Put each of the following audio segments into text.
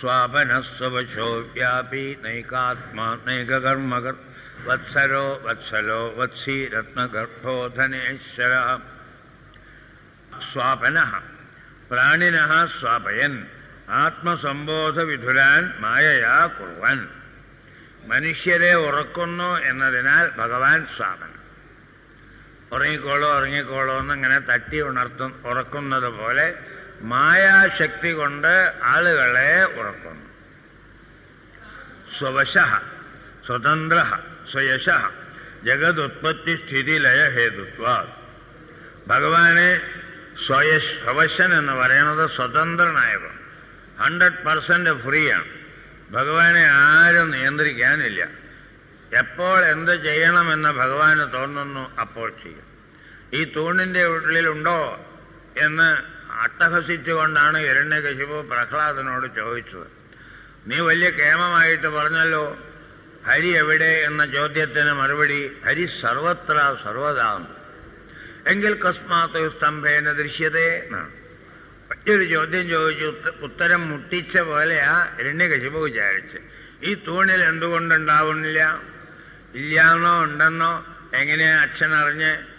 സ്വാപനസ്വശോ വ്യാപി നൈകാത്മാ നൈകകർമ്മകർ വത്സരോ വത്സലോ വത്സി രത്നഗർഭോ ധനേശ്വര സ്വാപന. പ്രാണിന സ്വാപയൻ. ആത്മസംബോധവിധുരാൻ മായയാ കുറുവൻ. മനുഷ്യരെ ഉറക്കുന്നു എന്നതിനാൽ ഭഗവാൻ സ്വാപൻ. ഉറങ്ങിക്കോളോ ഉറങ്ങിക്കോളോ എന്നിങ്ങനെ തട്ടി ഉണർത്തും ഉറക്കുന്നത് പോലെ മായാശക്തി കൊണ്ട് ആളുകളെ ഉറക്കുന്നു. സ്വവശ സ്വതന്ത്ര സ്വയശ ജഗതുത്പത്തി സ്ഥിതി ലയ ഹേതുത്വ. ഭഗവാനെ സ്വയ സ്വവശൻ എന്ന് പറയുന്നത് സ്വതന്ത്രനായവൻ. ഹൺഡ്രഡ് പെർസെന്റ് ഫ്രീയാണ്. ഭഗവാനെ ആരും നിയന്ത്രിക്കാനില്ല. എപ്പോൾ എന്ത് ചെയ്യണമെന്ന് ഭഗവാന് തോന്നുന്നു അപ്പോൾ ചെയ്യും. ഈ തൂണിന്റെ ഉള്ളിലുണ്ടോ എന്ന് അട്ടഹസിച്ചുകൊണ്ടാണ് ഹിരണ്യകശിപു പ്രഹ്ലാദനോട് ചോദിച്ചത്. നീ വലിയ കേമമായിട്ട് പറഞ്ഞല്ലോ. ഹരി എവിടെ? എന്ന ചോദ്യത്തിന് മറുപടി ഹരി സർവത്ര സർവദാന്ന് എങ്കിൽ കസ്മാത്ത് സ്തംഭേന ദൃശ്യതേ എന്നാണ് മറ്റൊരു ചോദ്യം ചോദിച്ചു. ഉത്തരം മുട്ടിച്ച പോലെയാ ഹിരണ്യകശിപു വിചാരിച്ച്. ഈ തൂണിൽ എന്തുകൊണ്ടുണ്ടാവുന്നില്ല? ഇല്ലാന്നോ ഉണ്ടെന്നോ? എങ്ങനെയാ അച്ഛൻ അറിഞ്ഞ്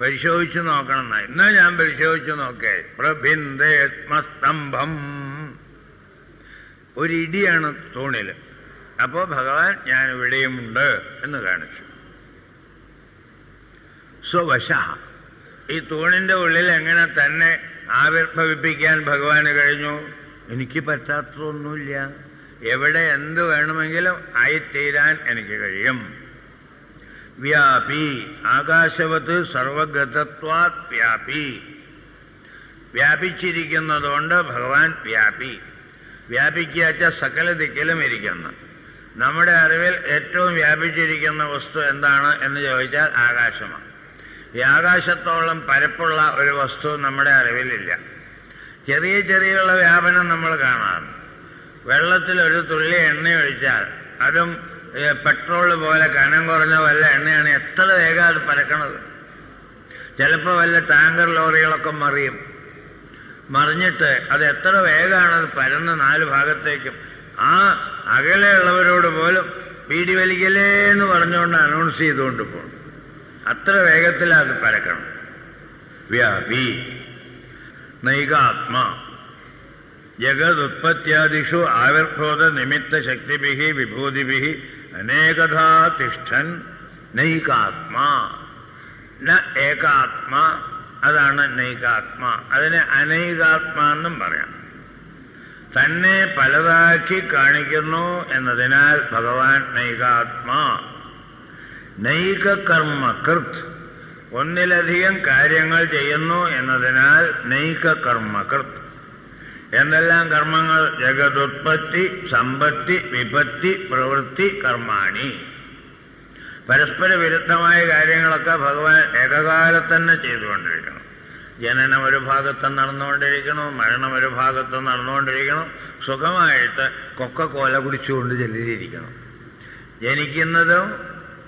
പരിശോധിച്ചു നോക്കണം എന്നാ. എന്നാ ഞാൻ പരിശോധിച്ചു നോക്കേ. പ്രഭിന്ദേത്മസ്തംഭം ഒരിടിയാണ് തൂണിൽ അപ്പോ ഭഗവാൻ ഞാൻ ഇവിടെയുമുണ്ട് എന്ന് കാണിച്ചു. സ്വവശ. ഈ തൂണിന്റെ ഉള്ളിൽ എങ്ങനെ തന്നെ ആവിർഭവിപ്പിക്കാൻ ഭഗവാന് കഴിഞ്ഞു? എനിക്ക് പറ്റാത്തതൊന്നുമില്ല. എവിടെ എന്ത് വേണമെങ്കിലും ആയിത്തീരാൻ എനിക്ക് കഴിയും. വ്യാപി. ആകാശവത്ത് സർവഗതത്വാത് വ്യാപി. വ്യാപിച്ചിരിക്കുന്നതുകൊണ്ട് ഭഗവാൻ വ്യാപി. വ്യാപിക്കാച്ച സകല ദിക്കിലും ഇരിക്കുന്നു. നമ്മുടെ അറിവിൽ ഏറ്റവും വ്യാപിച്ചിരിക്കുന്ന വസ്തു എന്താണ് എന്ന് ചോദിച്ചാൽ ആകാശമാണ്. ഈ ആകാശത്തോളം പരപ്പുള്ള ഒരു വസ്തു നമ്മുടെ അറിവിലില്ല. ചെറിയ ചെറിയുള്ള വ്യാപനം നമ്മൾ കാണാറുണ്ട്. വെള്ളത്തിൽ ഒരു തുള്ളി എണ്ണ ഒഴിച്ചാൽ അതും പെട്രോൾ പോലെ കനം കുറഞ്ഞ വല്ല എണ്ണയാണ് എത്ര വേഗം അത് പരക്കണത്. ചിലപ്പോൾ വല്ല ടാങ്കർ ലോറികളൊക്കെ മറിയും. മറിഞ്ഞിട്ട് അത് എത്ര വേഗമാണ് അത് പരന്ന് നാല് ഭാഗത്തേക്കും. ആ അകലെയുള്ളവരോട് പോലും പീടി വലിക്കലേ എന്ന് പറഞ്ഞുകൊണ്ട് അനൗൺസ് ചെയ്തുകൊണ്ട് പോകണം അത്ര വേഗത്തിൽ അത് പരക്കണം. വ്യാപി നൈകാത്മ. ജഗതുത്പത്യാദിഷു ആവിർഭൂത നിമിത്ത ശക്തിഭി വിഭൂതിഭി അനേകഥാ തിഷ്ഠൻ നൈകാത്മാ. ന ഏകാത്മ അതാണ് നൈകാത്മ. അതിനെ അനൈകാത്മാ എന്നും പറയാം. തന്നെ പലതാക്കി കാണിക്കുന്നു എന്നതിനാൽ ഭഗവാൻ നൈകാത്മാ. നൈക കർമ്മ കൃത് ഒന്നിലധികം കാര്യങ്ങൾ ചെയ്യുന്നു എന്നതിനാൽ നൈക കർമ്മ കൃത് എന്തെല്ലാം കർമ്മങ്ങൾ? ജഗതുത്പത്തി സമ്പത്തി വിപത്തി പ്രവൃത്തി കർമാണി. പരസ്പര വിരുദ്ധമായ കാര്യങ്ങളൊക്കെ ഭഗവാൻ ഏകകാലത്ത് തന്നെ ചെയ്തുകൊണ്ടിരിക്കണം. ജനനം ഒരു ഭാഗത്ത് നടന്നുകൊണ്ടിരിക്കണു മരണം ഒരു ഭാഗത്ത് നടന്നുകൊണ്ടിരിക്കണം സുഖമായിട്ട് കൊക്കക്കോല കുടിച്ചുകൊണ്ട് ചെല്ലിയിരിക്കണം ജനിക്കുന്നതും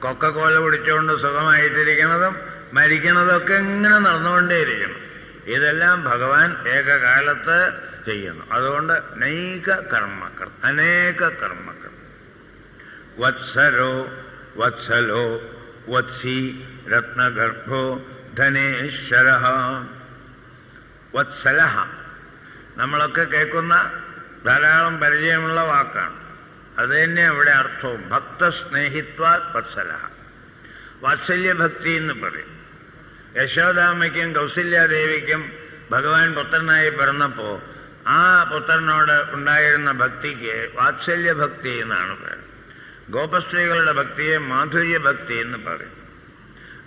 കൊക്കക്കോല കുടിച്ചുകൊണ്ട് സുഖമായിട്ടിരിക്കുന്നതും മരിക്കുന്നതൊക്കെ ഇങ്ങനെ നടന്നുകൊണ്ടേയിരിക്കണം. ഇതെല്ലാം ഭഗവാൻ ഏകകാലത്ത് ചെയ്യുന്നു. അതുകൊണ്ട് നൈക കർമ്മക്കൾ അനേക കർമ്മക്കൾ വത്സരോ വത്സലോ വത്സി രത്നഗർഭോ ധനേശ്വര. വത്സലഹ നമ്മളൊക്കെ കേൾക്കുന്ന ധാരാളം പരിചയമുള്ള വാക്കാണ്. അത് തന്നെ അവിടെ അർത്ഥവും. ഭക്തസ്നേഹിത്വാ വത്സല. വാത്സല്യഭക്തി എന്ന് പറയും. യശോദാമ്മയ്ക്കും കൗസല്യാദേവിക്കും ഭഗവാൻ പുത്രനായി പിറന്നപ്പോ ആ പുത്രനോട് ഉണ്ടായിരുന്ന ഭക്തിക്ക് വാത്സല്യ ഭക്തി എന്നാണ് പറയുന്നത് ഗോപസ്ത്രീകളുടെ ഭക്തിയെ മാധുര്യ ഭക്തി എന്ന് പറയും.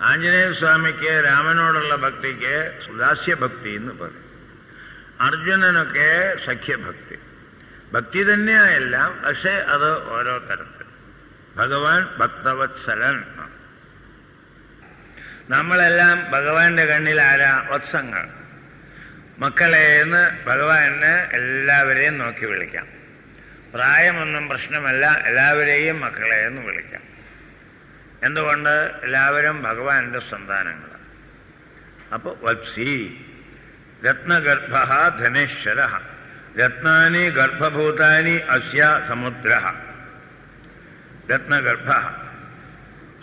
ആഞ്ജനേയ സ്വാമിക്ക് രാമനോടുള്ള ഭക്തിക്ക് സുദാസ്യഭക്തി എന്ന് പറയും. അർജുനനൊക്കെ സഖ്യഭക്തി. ഭക്തി തന്നെയായെല്ലാം പക്ഷേ അത് ഓരോ തരത്തിൽ. ഭഗവാൻ ഭക്തവത്സലൻ ആണ്. നമ്മളെല്ലാം ഭഗവാന്റെ കണ്ണിൽ ആരാ? വത്സങ്ങൾ. മക്കളെ എന്ന് ഭഗവാന് എല്ലാവരെയും നോക്കി വിളിക്കാം. പ്രായമൊന്നും പ്രശ്നമല്ല എല്ലാവരെയും മക്കളെ എന്ന് വിളിക്കാം. എന്തുകൊണ്ട്? എല്ലാവരും ഭഗവാന്റെ സന്താനങ്ങൾ അപ്പൊ വത്സി രത്നഗർഭ ധനേശ്വര. രത്നാനി ഗർഭഭൂതാനി അസ്യ സമുദ്ര. രത്നഗർഭ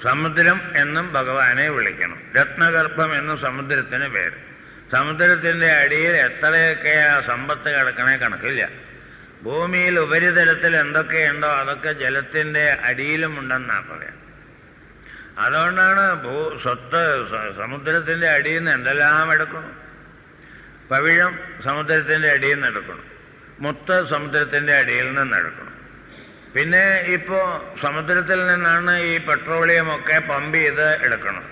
സമുദ്രം എന്നും ഭഗവാനെ വിളിക്കണം. രത്നഗർഭം എന്നും സമുദ്രത്തിന് പേര്. സമുദ്രത്തിന്റെ അടിയിൽ എത്രയൊക്കെ ആ സമ്പത്ത് കിടക്കണേ കണക്കില്ല. ഭൂമിയിൽ ഉപരിതലത്തിൽ എന്തൊക്കെയുണ്ടോ അതൊക്കെ ജലത്തിന്റെ അടിയിലും ഉണ്ടെന്നാ പറയാം. അതുകൊണ്ടാണ് ഭൂ സ്വത്ത് സമുദ്രത്തിന്റെ അടിയിൽ നിന്ന് എന്തെല്ലാം എടുക്കണം? പവിഴം സമുദ്രത്തിന്റെ അടിയിൽ നിന്ന് എടുക്കണം. മുത്ത് സമുദ്രത്തിന്റെ അടിയിൽ നിന്ന് എടുക്കണം. പിന്നെ ഇപ്പോ സമുദ്രത്തിൽ നിന്നാണ് ഈ പെട്രോളിയം ഒക്കെ പമ്പ് ചെയ്ത് എടുക്കണം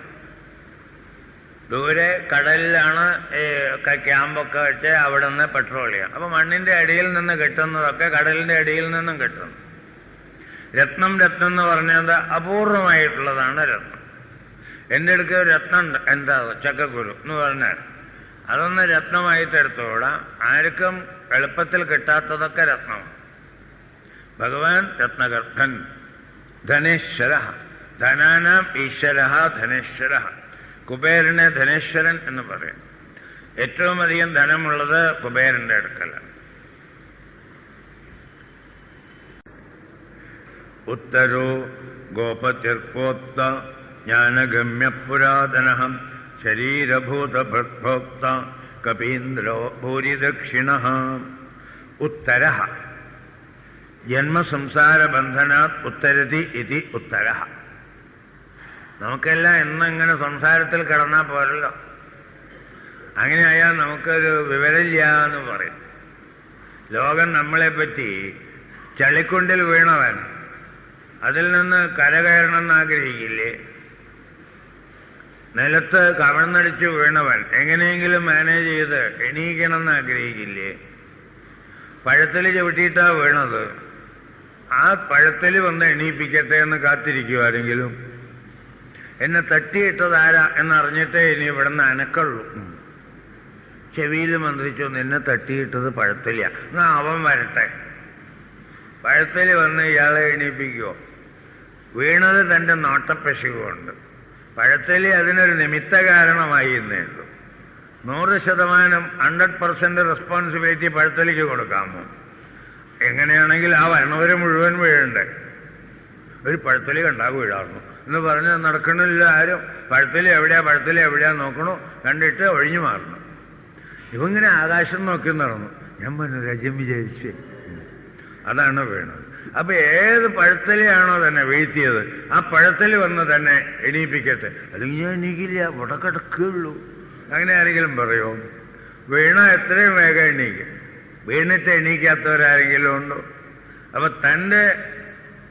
ദൂരെ കടലിലാണ് ഈ ക്യാമ്പൊക്കെ വെച്ച് അവിടെ നിന്ന് പെട്രോളിയം അപ്പൊ മണ്ണിന്റെ അടിയിൽ നിന്ന് കിട്ടുന്നതൊക്കെ കടലിന്റെ അടിയിൽ നിന്നും കിട്ടുന്നു രത്നം രത്നം എന്ന് പറഞ്ഞത് അപൂർവമായിട്ടുള്ളതാണ് രത്നം. എന്റെ അടുക്ക രത്നം എന്താ ചക്കക്കുരു എന്ന് പറഞ്ഞാൽ അതൊന്ന് രത്നമായിട്ട് എടുത്തുകൂടാം ആർക്കും എളുപ്പത്തിൽ കിട്ടാത്തതൊക്കെ രത്നമാണ്. ഭഗവാൻ രത്നഗർഭൻ. ധനേശ്വര. ധനാനാം ഈശ്വര ധനേശ്വര. കുബേരനെ ധനേശ്വരൻ എന്ന് പറയും. ഏറ്റവും അധികം ധനമുള്ളത് കുബേരന്റെ അടുക്കലാണ്. ഉത്തരോ ഗോപതിർക്കോക്ത ജ്ഞാനഗമ്യപുരാതന ശരീരഭൂതഭോക്ത കപീന്ദ്രോ ഭൂരിദക്ഷിണ. ഉത്തര. ജന്മസംസാരബന്ധനാത് ഉത്തരതി ഇതി ഉത്തര നമുക്കെല്ലാം എന്നങ്ങനെ സംസാരത്തിൽ കിടന്നാൽ പോരല്ലോ. അങ്ങനെയായാൽ നമുക്കൊരു വിവരമില്ല എന്ന് പറയും. ലോകം നമ്മളെപ്പറ്റി ചളിക്കുണ്ടിൽ വീണവൻ. അതിൽ നിന്ന് കരകയറണം എന്നാഗ്രഹിക്കില്ലേ? നിലത്ത് കവണന്നടിച്ച് വീണവൻ. എങ്ങനെയെങ്കിലും മാനേജ് ചെയ്ത് എണീക്കണം എന്നാഗ്രഹിക്കില്ലേ പഴത്തിൽ ചവിട്ടിയിട്ടാ വീണത്. ആ പഴത്തിൽ വന്ന് എണീപ്പിക്കട്ടെ എന്ന് കാത്തിരിക്കും ആരെങ്കിലും എന്നെ തട്ടിയിട്ടത് ആരാ എന്നറിഞ്ഞിട്ടേ ഇനി ഇവിടെ നിന്ന് അനക്കുള്ളൂ ചെവിയിൽ മന്ത്രിച്ചു നിന്നെ തട്ടിയിട്ടത് പഴത്തില്ല. എന്നാ അവൻ വരട്ടെ. പഴത്തിൽ വന്ന് ഇയാളെ എണീപ്പിക്കുമോ വീണത് തന്റെ നോട്ടപ്പശുവുണ്ട് പഴത്തലി അതിനൊരു നിമിത്ത കാരണമായി എന്നേ ഉള്ളൂ. നൂറ് ശതമാനം ഹൺഡ്രഡ് പെർസെന്റ് റെസ്പോൺസിബിലിറ്റി പഴത്തലിക്ക് കൊടുക്കാമോ? എങ്ങനെയാണെങ്കിൽ ആ വരണവരെ മുഴുവൻ വീഴണ്ടേ? ഒരു പഴത്തലി കണ്ടാ വീഴാറുന്നു എന്ന് പറഞ്ഞ് നടക്കണില്ല ആരും. പഴത്തലി എവിടെയാ? പഴത്തലി എവിടെയാ നോക്കണു. കണ്ടിട്ട് ഒഴിഞ്ഞു മാറണം ഇവങ്ങനെ ആകാശം നോക്കി നടന്നു. ഞാൻ പറഞ്ഞു രജം വിചാരിച്ചേ. അതാണ് വീണത്. അപ്പൊ ഏത് പഴത്തലിയാണോ തന്നെ വീഴ്ത്തിയത് ആ പഴത്തലി വന്ന് തന്നെ എണീപ്പിക്കട്ടെ. അല്ലെങ്കിൽ ഞാൻ എണീക്കില്ല. ഇവിടെ അങ്ങനെ ആരെങ്കിലും പറയുമോ വീണ എത്രയും വേഗം എണീക്കും. വീണിട്ട് എണീക്കാത്തവരാരെങ്കിലും ഉണ്ടോ? അപ്പൊ തന്റെ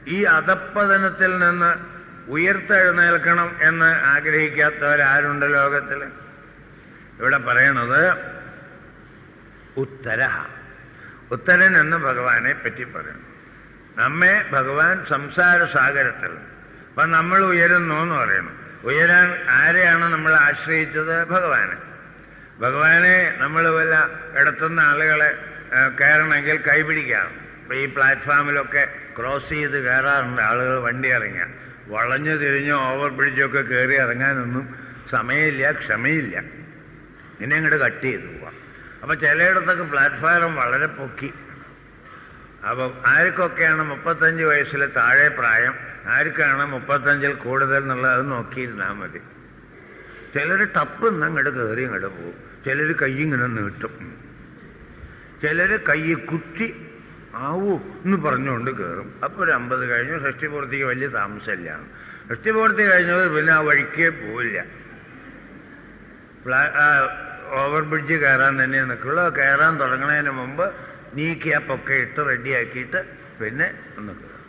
ഈ അധപ്പതനത്തിൽ നിന്ന് ഉയർത്തെഴുന്നേൽക്കണം എന്ന് ആഗ്രഹിക്കാത്തവരാരുണ്ട് ലോകത്തിൽ ഇവിടെ പറയണത് ഉത്തര. ഉത്തരൻ എന്ന് ഭഗവാനെ പറ്റി പറയുന്നു നമ്മെ ഭഗവാൻ സംസാര സാഗരത്തിൽ. അപ്പൊ നമ്മൾ ഉയരുന്നു എന്ന് പറയണം. ഉയരാൻ ആരെയാണ് നമ്മൾ ആശ്രയിച്ചത്? ഭഗവാനെ. ഭഗവാനെ നമ്മൾ വല്ല ഇടത്തുന്ന ആളുകളെ കയറണമെങ്കിൽ കൈപിടിക്കാം ഈ പ്ലാറ്റ്ഫോമിലൊക്കെ ക്രോസ് ചെയ്ത് കയറാറുണ്ട് ആളുകൾ വണ്ടി ഇറങ്ങിയ. വളഞ്ഞു തിരിഞ്ഞോ ഓവർ ബ്രിഡ്ജൊക്കെ കയറി ഇറങ്ങാനൊന്നും സമയമില്ല ക്ഷമയില്ല. ഇനി അങ്ങോട്ട് കട്ട് ചെയ്ത് പോവാം. അപ്പൊ ചിലയിടത്തൊക്കെ പ്ലാറ്റ്ഫോം വളരെ പൊക്കി. അപ്പൊ ആർക്കൊക്കെയാണ് മുപ്പത്തഞ്ച് വയസ്സിൽ താഴെ പ്രായം ആർക്കാണ് മുപ്പത്തഞ്ചിൽ കൂടുതൽ എന്നുള്ളത് നോക്കിയിരുന്നാൽ മതി. ചിലർ ടപ്പ് നിന്ന് അങ്ങോട്ട് കയറി അങ്ങോട്ട് പോകും ചിലർ കൈ ഇങ്ങനെ നീട്ടും. ചിലർ കയ്യെ കുത്തി ആവൂ എന്ന് പറഞ്ഞുകൊണ്ട് കയറും അപ്പൊ ഒരു അമ്പത് കഴിഞ്ഞു. ഷഷ്ടിപൂർത്തിക്ക് വലിയ താമസമില്ല. ഷഷ്ടിപൂർത്തി കഴിഞ്ഞത് പിന്നെ ആ വഴിക്കേ പോവില്ല. ഓവർ ബ്രിഡ്ജ് കയറാൻ തന്നെ നിൽക്കുള്ളൂ. കയറാൻ തുടങ്ങുന്നതിന് മുമ്പ് നീക്കി ആ പൊക്കെ ഇട്ട് റെഡിയാക്കിയിട്ട് പിന്നെ ഒന്ന് കയറും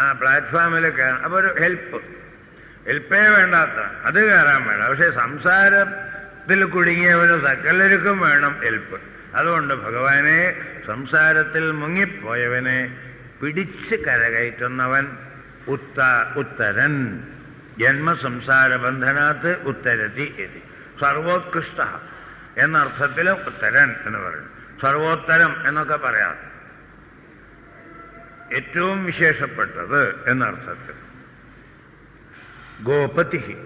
ആ പ്ലാറ്റ്ഫോമിൽ കയറാൻ അപ്പൊ ഒരു ഹെൽപ്പ്. ഹെൽപ്പേ വേണ്ടാത്ത. അത് കയറാൻ വേണം പക്ഷെ സംസാരത്തിൽ കുടുങ്ങിയവന് സകലർക്കും വേണം ഹെൽപ്പ്. അതുകൊണ്ട് ഭഗവാനെ സംസാരത്തിൽ മുങ്ങിപ്പോയവനെ പിടിച്ച് കരകയറ്റുന്നവൻ ഉത്ത ഉത്തരൻ. ജന്മസംസാര ബന്ധനാത്ത് ഉത്തരതി എതി. സർവോത്കൃഷ്ട എന്നർത്ഥത്തിൽ ഉത്തരൻ എന്ന് പറയുന്നു. സർവോത്തരം എന്നൊക്കെ പറയാം. ഏറ്റവും വിശേഷപ്പെട്ടത് എന്നർത്ഥത്തിൽ. ഗോപതി.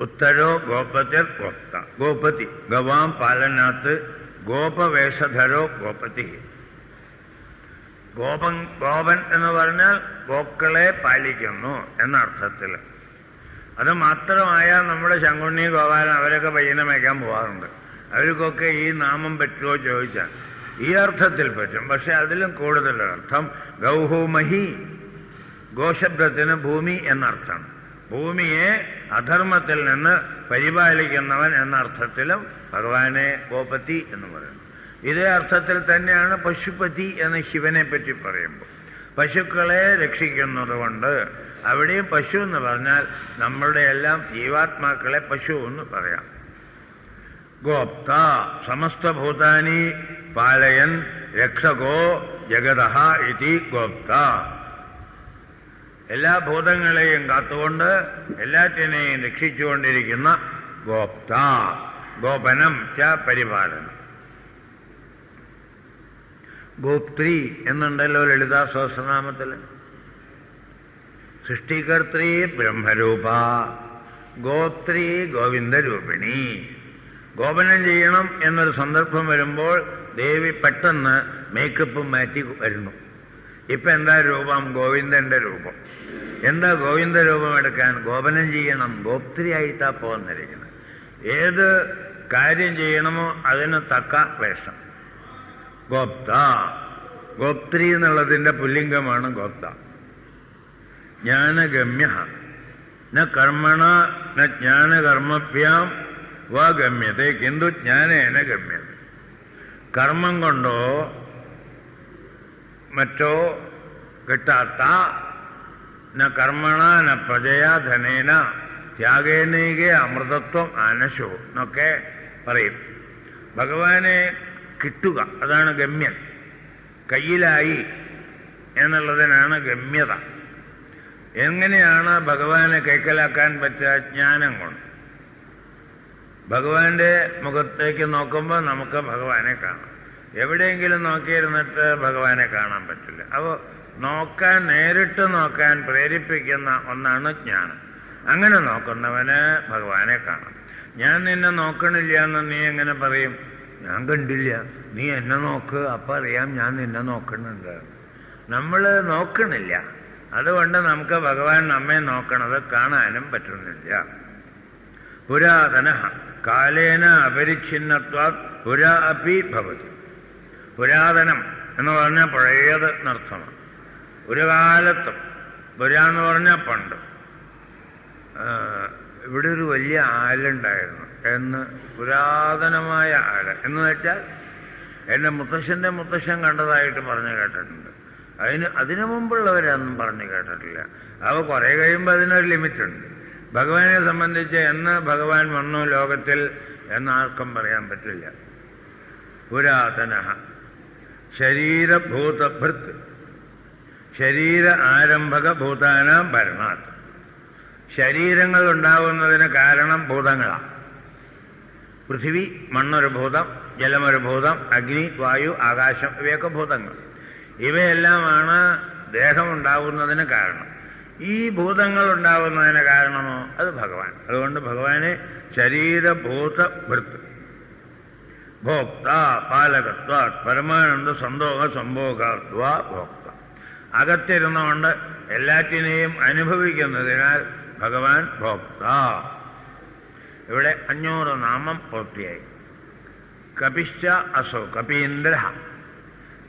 ഉത്തരോ ഗോപതിർ ഗോപ്ത. ഗോപതി. ഗവാം പാലനാത്ത് ഗോപവേഷധരോ ഗോപതി. ഗോപൻ ഗോപൻ എന്ന് പറഞ്ഞാൽ ഗോക്കളെ പാലിക്കുന്നു എന്ന അർത്ഥത്തിൽ അത് മാത്രമായാൽ നമ്മുടെ ശങ്കുണ്ണി ഗോപാലൻ അവരൊക്കെ പയ്യനെ മേയ്ക്കാൻ പോകാറുണ്ട് അവർക്കൊക്കെ ഈ നാമം പറ്റുമോ ചോദിച്ചാൽ ഈ അർത്ഥത്തിൽ പറ്റും. പക്ഷെ അതിലും കൂടുതൽ അർത്ഥം ഗൗഹോമഹി ഗോശബ്ദത്തിന് ഭൂമി എന്നർത്ഥമാണ്. ഭൂമിയെ അധർമ്മത്തിൽ നിന്ന് പരിപാലിക്കുന്നവൻ എന്ന അർത്ഥത്തിലും ഭഗവാനെ ഗോപതി എന്ന് പറയുന്നു. ഇതേ അർത്ഥത്തിൽ തന്നെയാണ് പശുപതി എന്ന് ശിവനെ പറ്റി പറയുമ്പോൾ. പശുക്കളെ രക്ഷിക്കുന്നത് കൊണ്ട് അവിടെയും പശു എന്ന് പറഞ്ഞാൽ നമ്മളുടെ എല്ലാം ജീവാത്മാക്കളെ പശു എന്ന് പറയാം. ഗോപ്ത സമസ്തഭൂതാനി പാലയൻ രക്ഷകോ ജഗതഹ ഇതി ഗോപ്ത. എല്ലാ ഭൂതങ്ങളെയും കാത്തുകൊണ്ട് എല്ലാറ്റിനെയും രക്ഷിച്ചുകൊണ്ടിരിക്കുന്ന ഗോപ്ത ഗോപനം ച പരിപാലനം. ഗോപ്ത്രി എന്നുണ്ടല്ലോ ലളിതാ സഹസ്രനാമത്തിൽ. സൃഷ്ടികർത്തി ബ്രഹ്മരൂപ ഗോത്രി ഗോവിന്ദരൂപിണി. ഗോപനം ചെയ്യണം എന്നൊരു സന്ദർഭം വരുമ്പോൾ ദേവി പെട്ടെന്ന് മേക്കപ്പ് മാറ്റി വരുന്നു. ഇപ്പൊ എന്താ രൂപം? ഗോവിന്ദന്റെ രൂപം. എന്താ ഗോവിന്ദ രൂപം എടുക്കാൻ? ഗോപനം ചെയ്യണം. ഗോപ്ത്രിയായിട്ടാ പോന്നിരിക്കുന്നത്. ഏത് കാര്യം ചെയ്യണമോ അതിന് തക്ക വേഷം. ഗോപ്ത. ഗോപ്ത്രി എന്നുള്ളതിന്റെ പുല്ലിംഗമാണ് ഗോപ്ത. ജ്ഞാനഗമ്യ. ന കർമ്മണ ന ജ്ഞാനകർമ്മഭ്യാം വ ഗമ്യത്തെ. കിന്തു ജ്ഞാനേന ഗമ്യത കർമ്മം കൊണ്ടോ മറ്റോ കിട്ടാത്ത ന കർമ്മണ ന പ്രജയാ ധനേന ത്യാഗേനൈകെ അമൃതത്വം അനശോ എന്നൊക്കെ പറയും. ഭഗവാനെ കിട്ടുക അതാണ് ഗമ്യൻ കയ്യിലായി എന്നുള്ളതിനാണ് ഗമ്യത. എങ്ങനെയാണ് ഭഗവാനെ കൈക്കലാക്കാൻ പറ്റുക? ജ്ഞാനം കൊണ്ട്. ഭഗവാന്റെ മുഖത്തേക്ക് നോക്കുമ്പോൾ നമുക്ക് ഭഗവാനെ കാണാം. എവിടെയെങ്കിലും നോക്കിയിരുന്നിട്ട് ഭഗവാനെ കാണാൻ പറ്റില്ല. അപ്പോൾ നോക്കാൻ നേരിട്ട് നോക്കാൻ പ്രേരിപ്പിക്കുന്ന ഒന്നാണ് ജ്ഞാനം. അങ്ങനെ നോക്കുന്നവന് ഭഗവാനെ കാണാം. ഞാൻ നിന്നെ നോക്കണില്ല എന്ന് നീ എങ്ങനെ പറയും? ഞാൻ കണ്ടില്ല. നീ എന്നെ നോക്ക്. അപ്പം അറിയാം ഞാൻ നിന്നെ നോക്കുന്നുണ്ട്. നമ്മൾ നോക്കണില്ല. അതുകൊണ്ട് നമുക്ക് ഭഗവാൻ നമ്മെ നോക്കണത് കാണാനും പറ്റുന്നില്ല. പുരാതന. കാലേന അപരിച്ഛിന്നത്വാ പുരാ അപി ഭവതി. പുരാതനം എന്ന് പറഞ്ഞാൽ പഴയത് എന്നർത്ഥമാണ്. ഒരു കാലത്തും പുരാ എന്ന് പറഞ്ഞാൽ പണ്ട്. ഇവിടെ ഒരു വലിയ ആലുണ്ടായിരുന്നു എന്ന് പുരാതനമായ ആൽ. എന്ന് വെച്ചാൽ എന്റെ മുത്തശ്ശന്റെ മുത്തശ്ശൻ കണ്ടതായിട്ട് പറഞ്ഞു കേട്ടിട്ടുണ്ട്. അതിന് അതിനു മുമ്പുള്ളവരൊന്നും പറഞ്ഞു കേട്ടിട്ടില്ല. അവ കുറേ കഴിയുമ്പോൾ അതിനൊരു ലിമിറ്റുണ്ട്. ഭഗവാനെ സംബന്ധിച്ച് എന്ന് ഭഗവാൻ വന്നു ലോകത്തിൽ എന്നാർക്കും പറയാൻ പറ്റില്ല. പുരാതന ശരീരഭൂതഭൃത്. ശരീര ആരംഭക ഭൂതാന ഭരണാത്. ശരീരങ്ങൾ ഉണ്ടാവുന്നതിന് കാരണം ഭൂതങ്ങളാണ്. പൃഥിവി മണ്ണൊരു ഭൂതം ജലമൊരു ഭൂതം അഗ്നി വായു ആകാശം ഇവയൊക്കെ ഭൂതങ്ങൾ. ഇവയെല്ലാമാണ് ദേഹം ഉണ്ടാവുന്നതിന് കാരണം. ഈ ഭൂതങ്ങൾ ഉണ്ടാവുന്നതിന് കാരണമോ? അത് ഭഗവാൻ. അതുകൊണ്ട് ഭഗവാനെ ശരീരഭൂത ഭൃത്ത് ഭോക്ത പാലകത്വ പരമാനന്ദ സന്തോഷ സംഭോഗത്വ ഭോക്ത. അകത്തിരുന്നുകൊണ്ട് എല്ലാറ്റിനെയും അനുഭവിക്കുന്നതിനാൽ ഭഗവാൻ ഭോക്ത. ഇവിടെ അഞ്ഞൂറ് നാമം പൂർത്തിയായി. കപിശ്ച അസോ കപീന്ദ്ര.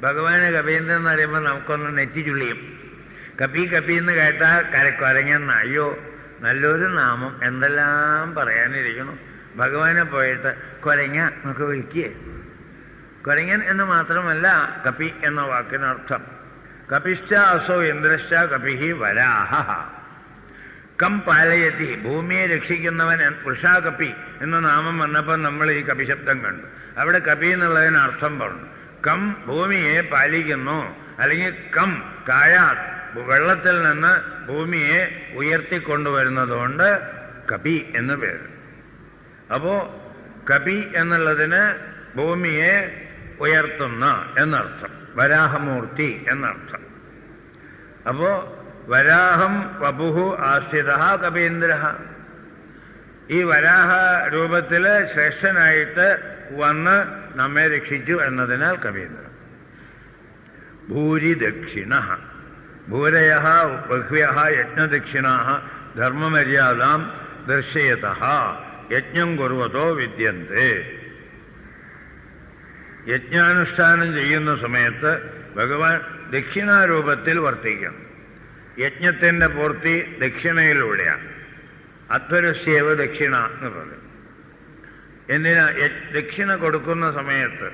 ഭഗവാന് കപീന്ദ്രൻ എന്ന് പറയുമ്പോൾ നമുക്കൊന്ന് നെറ്റി ചുള്ളിയും. കപി കപി എന്ന് കേട്ടാൽ കരക്കൊരങ്ങെന്ന അയ്യോ നല്ലൊരു നാമം എന്തെല്ലാം പറയാനിരിക്കണം ഭഗവാനെ പോയിട്ട് കൊരങ്ങ എന്നൊക്കെ വിളിക്കേ. കൊരങ്ങൻ എന്ന് മാത്രമല്ല കപി എന്ന വാക്കിനർത്ഥം കപിശ്ച അസോ ഇന്ദ്രശ്ച കപിഹി വരാഹ. കം പാലയത്തി ഭൂമിയെ രക്ഷിക്കുന്നവൻ ഉഷാ കപി എന്ന നാമം വന്നപ്പോൾ നമ്മൾ ഈ കപിശബ്ദം കണ്ടു. അവിടെ കപി എന്നുള്ളതിന് അർത്ഥം പറഞ്ഞു. കം ഭൂമിയെ പാലിക്കുന്നു അല്ലെങ്കിൽ കം കായാ വെള്ളത്തിൽ നിന്ന് ഭൂമിയെ ഉയർത്തിക്കൊണ്ടുവരുന്നതുകൊണ്ട് കപി എന്ന് പേര്. അപ്പോ കപി എന്നുള്ളതിന് ഭൂമിയെ ഉയർത്തുന്ന എന്നർത്ഥം വരാഹമൂർത്തി എന്നർത്ഥം. അപ്പോ വരാഹം വപുഹു ആസ്ഥിത കപീന്ദ്ര. ഈ വരാഹ രൂപത്തിൽ ശ്രേഷ്ഠനായിട്ട് വന്ന് നമ്മെ രക്ഷിച്ചു എന്നതിനാൽ കവീന്ദ്രൻ ഭൂരി ദക്ഷിണ ഭൂരയ ബഹ്വ്യ യജ്ഞദക്ഷിണ ധർമ്മമര്യാദാം ദർശയത. യജ്ഞം കുറുവതോ വിദ്യന്തെ. യജ്ഞാനുഷ്ഠാനം ചെയ്യുന്ന സമയത്ത് ഭഗവാൻ ദക്ഷിണാരൂപത്തിൽ വർത്തിക്കണം. യജ്ഞത്തിന്റെ പൂർത്തി ദക്ഷിണയിലൂടെയാണ്. അധ്വരസ്യവ ദക്ഷിണ എന്ന് പറയും. എന്തിനാ ദക്ഷിണ കൊടുക്കുന്ന സമയത്ത്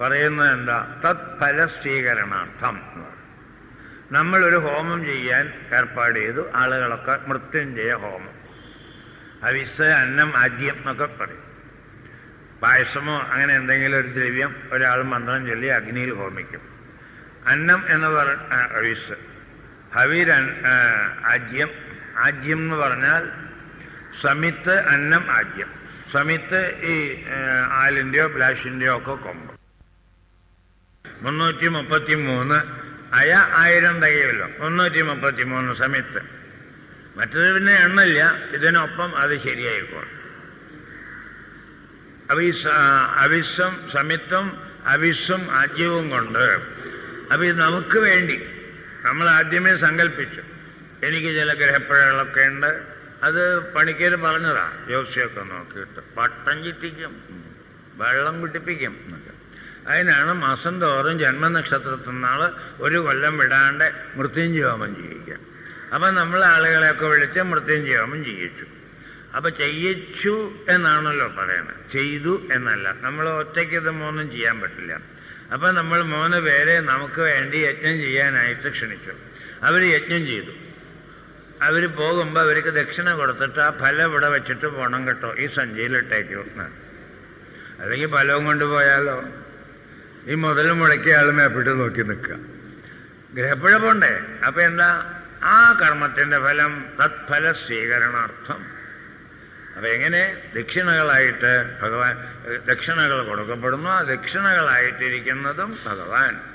പറയുന്നത് എന്താ? തത്ഫല സ്വീകരണാർത്ഥം എന്ന് പറയും. നമ്മളൊരു ഹോമം ചെയ്യാൻ ഏർപ്പാട് ചെയ്തു ആളുകളൊക്കെ മൃത്യുഞ്ജയ ഹോമം. അവിസ് അന്നം ആദ്യം എന്നൊക്കെ പറയും. പായസമോ അങ്ങനെ എന്തെങ്കിലും ഒരു ദ്രവ്യം ഒരാൾ മന്ത്രം ചൊല്ലി അഗ്നിയിൽ ഹോമിക്കും. അന്നം എന്ന് പറ അവിസ്. ഹവിർ ആജ്യം ആജ്യം എന്ന് പറഞ്ഞാൽ സമിത്ത് അന്നം ആജ്യം സമിത്ത് ഈ ആലിന്റെയോ ബ്ലാഷിന്റെയോ ഒക്കെ കൊമ്പ്. മുന്നൂറ്റി മുപ്പത്തി മൂന്ന് അയ ആയിരം തകയല്ലോ. മുന്നൂറ്റി മുപ്പത്തി മൂന്ന് സമിത്ത്. മറ്റത് പിന്നെ എണ്ണില്ല ഇതിനൊപ്പം അത് ശരിയായിക്കോളും. അപ്പൊ ഈ സ- അവിസ്സം സമിത്വം അവിസ്വം ആജ്യവും കൊണ്ട് അപ്പൊ ഇത് നമുക്ക് വേണ്ടി നമ്മൾ ആദ്യമേ സങ്കല്പിച്ചു. എനിക്ക് ചില ഗ്രഹപ്പഴകളൊക്കെ ഉണ്ട്. അത് പണിക്കര് പറഞ്ഞതാ. ജോസിയൊക്കെ നോക്കിയിട്ട്. പട്ടം ചിറ്റിക്കും. വെള്ളം കുട്ടിപ്പിക്കും അതിനാണ് മാസം തോറും ജന്മനക്ഷത്രത്തിൽ നിന്നാൾ ഒരു കൊല്ലം വിടാണ്ട് മൃത്യുഞ്ജയോമം ചെയ്യിക്കുക. അപ്പൊ നമ്മൾ ആളുകളെയൊക്കെ വിളിച്ച് മൃത്യുഞ്ജയോമം ചെയ്യിച്ചു. അപ്പൊ ചെയ്യിച്ചു എന്നാണല്ലോ പറയുന്നത്. ചെയ്തു എന്നല്ല. നമ്മൾ ഒറ്റയ്ക്ക് ഇത് മൂന്നും ചെയ്യാൻ പറ്റില്ല. അപ്പൊ നമ്മൾ മൂന്ന് പേരെ നമുക്ക് വേണ്ടി യജ്ഞം ചെയ്യാനായിട്ട് ക്ഷണിച്ചു. അവർ യജ്ഞം ചെയ്തു. അവർ പോകുമ്പോൾ അവർക്ക് ദക്ഷിണ കൊടുത്തിട്ട് ആ ഫലം ഇവിടെ വെച്ചിട്ട് പോണം കേട്ടോ. ഈ സഞ്ചിയിലിട്ടേക്കു. എന്നാണ് അല്ലെങ്കിൽ ഫലവും കൊണ്ടുപോയാലോ? ഈ മുതൽ മുടക്കിയ ആൾ മേപ്പിട്ട് നോക്കി നിൽക്കുക. ഗ്രഹപ്പുഴ പോണ്ടേ? അപ്പൊ എന്താ? ആ കർമ്മത്തിന്റെ ഫലം തത്ഫല സ്വീകരണാർത്ഥം അപ്പൊ എങ്ങനെ ദക്ഷിണകളായിട്ട് ഭഗവാൻ ദക്ഷിണകൾ കൊടുക്കപ്പെടുന്നു. ആ ദക്ഷിണകളായിട്ടിരിക്കുന്നതും ഭഗവാൻ.